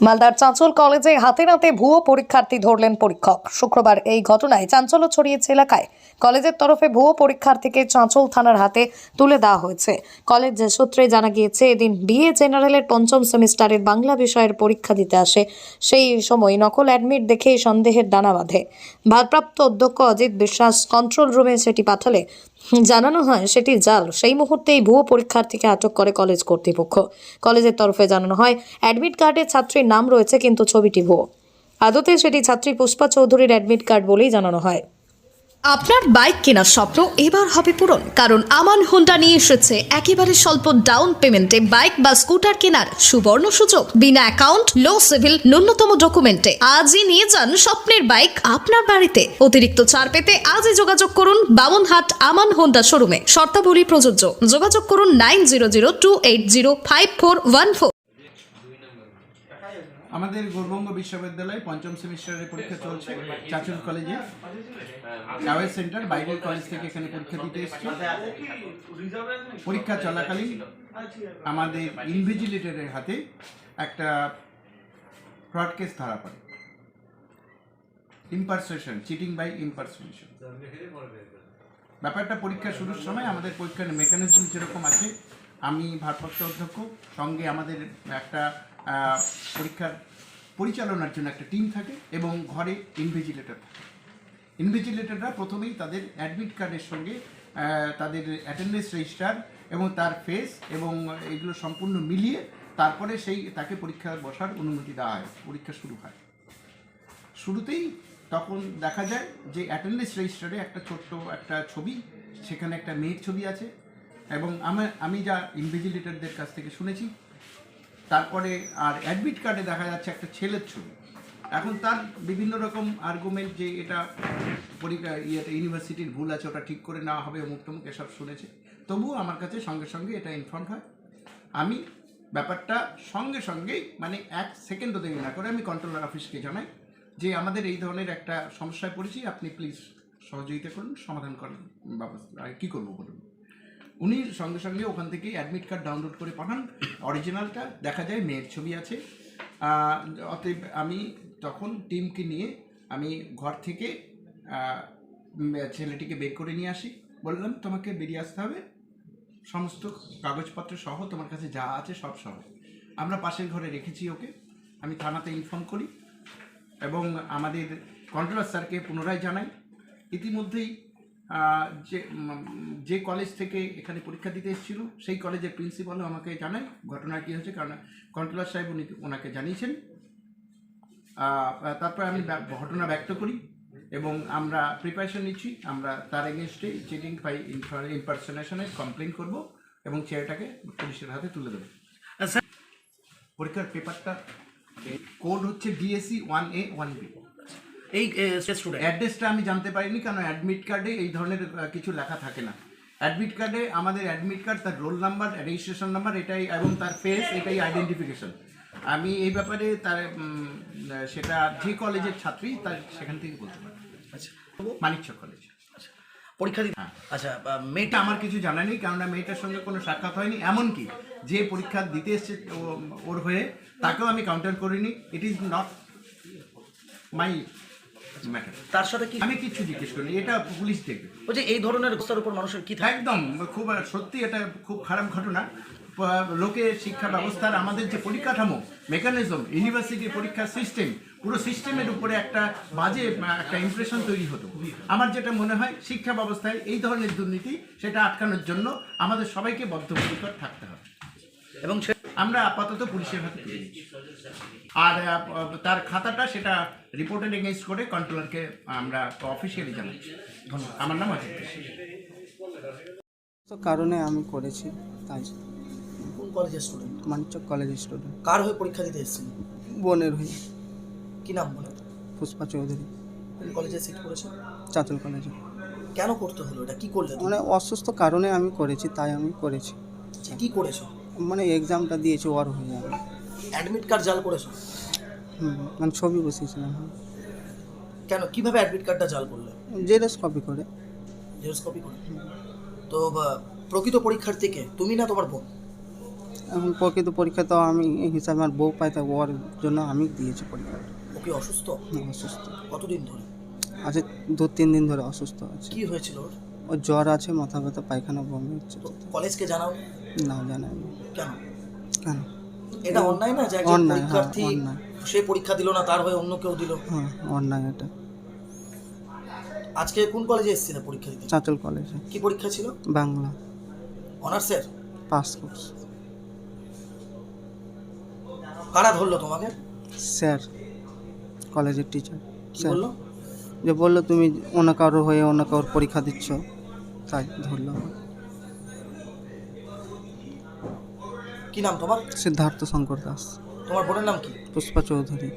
মালদার চাঁচল কলেজে হাতে নাতে ভুয়ো পরীক্ষার্থী ধরলেন পরীক্ষক। শুক্রবার এই ঘটনায় চাঞ্চল্য ছড়িয়েছে এলাকায়। কলেজের তরফে ভুয়ো পরীক্ষার্থীকে চাঁচল থানার হাতে তুলে দেওয়া হয়েছে। কলেজ সূত্রে জানা গিয়েছে, এদিন বিএ জেনারেলের পঞ্চম সেমিস্টারের বাংলা বিষয়ের পরীক্ষা দিতে আসে। সেই সময় নকল অ্যাডমিট দেখে সন্দেহের দানা বাঁধে। ভারপ্রাপ্ত অধ্যক্ষ অজিত বিশ্বাস কন্ট্রোল রুমে সেটি পাঠালে। জানানো হয়, সেটি জাল। সেই মুহূর্তেই ভুয়ো পরীক্ষার্থীকে আটক করে কলেজ কর্তৃপক্ষ। কলেজের তরফে জানানো হয়, অ্যাডমিট কার্ডে ছাত্রীর নাম রয়েছে কিন্তু ছবিটি ভুয়ো। আদতে সেটি ছাত্রী পুষ্পা চৌধুরীর অ্যাডমিট কার্ড বলেই জানানো হয়। আপনার বাইক কেনার স্বপ্ন এবার হবে পূরণ, কারণ আমান হোন্ডা নিয়ে এসেছে একেবারে স্বল্প ডাউন পেমেন্টে বাইক বা স্কুটার কেনার সুবর্ণ সুযোগ। বিনা অ্যাকাউন্ট, লো সিভিল, ন্যূনতম ডকুমেন্টে। আজই নিয়ে যান স্বপ্নের বাইক আপনার বাড়িতে। অতিরিক্ত ছাড় পেতে আজই যোগাযোগ করুন বামনহাট আমান হোন্ডা শোরুমে। শর্তাবলী প্রযোজ্য। যোগাযোগ করুন nine zero zero two eight zero five four one four. আমাদের গৌরবঙ্গ বিশ্ববিদ্যালয়ে পঞ্চম সেমিস্টারের পরীক্ষা চলছে চাচুর কলেজে অ্যাওয়ে সেন্টার বাইরের কলেজ থেকে এখানে পরীক্ষা দিতে এসেছি। পরীক্ষা চলাকালীন আমাদের ইনভিজিলেটরের হাতে একটা ফ্রড কেস ধরা পড়ে। ইম্পারসেশন চিটিং বাই ইম্পারসেশন ব্যাপারটা পরীক্ষা শুরুর সময় আমাদের পরীক্ষার মেকানিজম যেরকম আছে আমি ভারপ্রাপ্ত অধ্যক্ষ সঙ্গে আমাদের একটা আহ, পরীক্ষার পরিচালনার জন্য একটা টিম থাকে এবং ঘরে ইনভিজিলেটর থাকে। ইনভিজিলেটররা প্রথমেই তাদের অ্যাডমিট কার্ডের সঙ্গে তাদের অ্যাটেন্ডেন্স রেজিস্টার এবং তার ফেস এবং এগুলো সম্পূর্ণ মিলিয়ে তারপরে সেই, তাকে পরীক্ষা বসার অনুমতি দেওয়া হয়, পরীক্ষা শুরু হয়। শুরুতেই তখন দেখা যায় যে অ্যাটেন্ডেন্স রেজিস্টারে একটা ছোট্ট একটা ছবি, সেখানে একটা মেয়ের ছবি আছে এবং আমার আমি যা ইনভিজিলেটরদের কাছ থেকে শুনেছি তারপরে আর অ্যাডমিট কার্ডে দেখা যাচ্ছে একটা ছেলের ছবি। এখন তার বিভিন্ন রকম আর্গুমেন্ট যে এটা পরীক্ষা, ইয়েতে ইউনিভার্সিটির ভুল আছে, ওটা ঠিক করে নেওয়া হবে, অমুক টমুক এসব শুনেছে। তবুও আমার কাছে সঙ্গে সঙ্গে এটা ইনফর্ম হয়। আমি ব্যাপারটা সঙ্গে সঙ্গেই মানে এক সেকেন্ডও দেরি না করে আমি কন্ট্রোলার অফিসকে জানাই যে আমাদের এই ধরনের একটা সমস্যায় পড়েছি, আপনি প্লিজ সহযোগিতা করুন, সমাধান করেন ব্যবস্থা কী করব বলুন? উনি সঙ্গে সঙ্গে ওখান থেকে অ্যাডমিট কার্ড ডাউনলোড করে পাঠান। অরিজিনালটা দেখা যায়, মেয়ের ছবি আছে। অতএব আমি তখন টিমকে নিয়ে আমি ঘর থেকে ছেলেটিকে বের করে নিয়ে আসি। বললাম, তোমাকে বেরিয়ে আসতে হবে। সমস্ত কাগজপত্র সহ তোমার কাছে যা আছে সব সহ। আমরা পাশের ঘরে রেখেছি ওকে। আমি থানাতে ইনফর্ম করি এবং আমাদের কন্ট্রোলার স্যারকে পুনরায় জানাই। ইতিমধ্যেই যে যে কলেজ থেকে এখানে পরীক্ষা দিতে এসেছিল সেই কলেজের প্রিন্সিপালও আমাকে জানায় ঘটনা কী হয়েছে কারণ কন্ট্রোলার সাহেব উনি ওনাকে জানিয়েছেন। তারপর আমি ঘটনা ব্যক্ত করি এবং আমরা প্রিপারেশন নিচ্ছি আমরা তার এগেনস্টে চিটিং বাই ইম্পারসোনেশনের কমপ্লেন করব এবং ছেলেটাকে পুলিশের হাতে তুলে দেবো। পরীক্ষার পেপারটা কোড হচ্ছে DSC one A one B এই স্টুডেন্ট অ্যাড্রেসটা আমি জানতে পারিনি কারণ অ্যাডমিট কার্ডে এই ধরনের কিছু লেখা থাকে না। অ্যাডমিট কার্ডে আমাদের অ্যাডমিট কার্ড তার রোল নাম্বার রেজিস্ট্রেশন নাম্বার এটাই এবং তার ফেস এটাই আইডেন্টিফিকেশন আমি এই ব্যাপারে তার সেটা যে কলেজের ছাত্রী তার সেখান থেকে বলতে পারি। আচ্ছা। মানিকচক কলেজ পরীক্ষা দিতে হ্যাঁ। আচ্ছা মেয়েটা আমার কিছু জানা নেই কেননা মেয়েটার সঙ্গে কোনো সাক্ষাৎ হয়নি। এমনকি যে পরীক্ষা দিতে এসছে ও- ওর হয়ে তাকেও আমি কাউন্টার করিনি। ইট ইজ নট মাই তার সাথে কি আমি কিচ্ছু জিজ্ঞেস করিনি এটা পুলিশ দেখবে। ওই যে এই ধরনের অবস্থার উপর মানুষের কি থাকে? একদম খুব সত্যি এটা খুব খারাপ ঘটনা। লোকের শিক্ষা ব্যবস্থার আমাদের যে পরিকাঠামো মেকানিজম ইউনিভার্সিটির পরীক্ষার সিস্টেম পুরো সিস্টেমের উপরে একটা বাজে একটা ইমপ্রেশন তৈরি হতো। আমার যেটা মনে হয় শিক্ষা ব্যবস্থায় এই ধরনের দুর্নীতি সেটা আটকানোর জন্য আমাদের সবাইকে বদ্ধপরিকর থাকতে হবে। এবং সে আমরা আপাতত পুলিশের হাতে তুলে দিচ্ছি। আর তার খাতাটা সেটা রিপোর্টেড এগেনস্ট করে কন্ট্রোলারকে আমরা অফিসিয়ালি জানাচ্ছি। আমার নাম অজিত কারণে আমি করেছি তাই। কোন কলেজের স্টুডেন্ট মানিকচক কলেজ স্টুডেন্ট কার হয়ে পরীক্ষা দিতে এসেছেন? বোনের হয়ে। কি নাম বলে পুষ্পা চৌধুরী। কোন কলেজে সিট করেছে চাঁচল কলেজে কেন করতে হলো? এটা কি করলে মানে অসুস্থ কারণে আমি করেছি তাই আমি করেছি। কি করেছ? মানে এক্সামটা দিয়েছি ওর হয়ে আমি অ্যাডমিট কার্ড জাল করেছ? হুম, মানে ছবি বসিয়েছিলাম কেন? কীভাবে অ্যাডমিট কার্ডটা জাল করলে? জেরক্স কপি করে। জেরক্স কপি করে। তো প্রকৃত পরীক্ষার থেকে তুমি না তোমার বোন এখন প্রকৃত পরীক্ষা তো আমি হিসাবে আমার বউ পাই তা ওর জন্য আমি দিয়েছি পরীক্ষা। ও কি অসুস্থ? অসুস্থ। কতদিন ধরে? আছে দু তিন দিন ধরে অসুস্থ আছে। কি হয়েছিল ওর? ওর জ্বর আছে মাথা ব্যথা পায়খানা বমি হচ্ছে তো কলেজকে জানাও না জানাই কেন? কেন? এটা অন্যায় না যে একজন হ্যাঁ, পরীক্ষার্থী সে পরীক্ষা দিল না তার হয়ে অন্য কেউ দিল? হ্যাঁ অন্যায় এটা। আজকে কোন কলেজে এসেছিলে পরীক্ষা দিতে? চাঁচল কলেজে কি পরীক্ষা ছিল? বাংলা। অনার্সের পাস কোর্স কারা ধরলো তোমাকে? স্যার কলেজের টিচার বলল? যে বলল তুমি অন্য কারোর হয়ে অন্য কারোর পরীক্ষা দিচ্ছ। তাই ধরলো কি নাম তোমার? সিদ্ধার্থ শঙ্কর দাস। তোমার বোনের নাম কি? পুষ্পা চৌধুরী।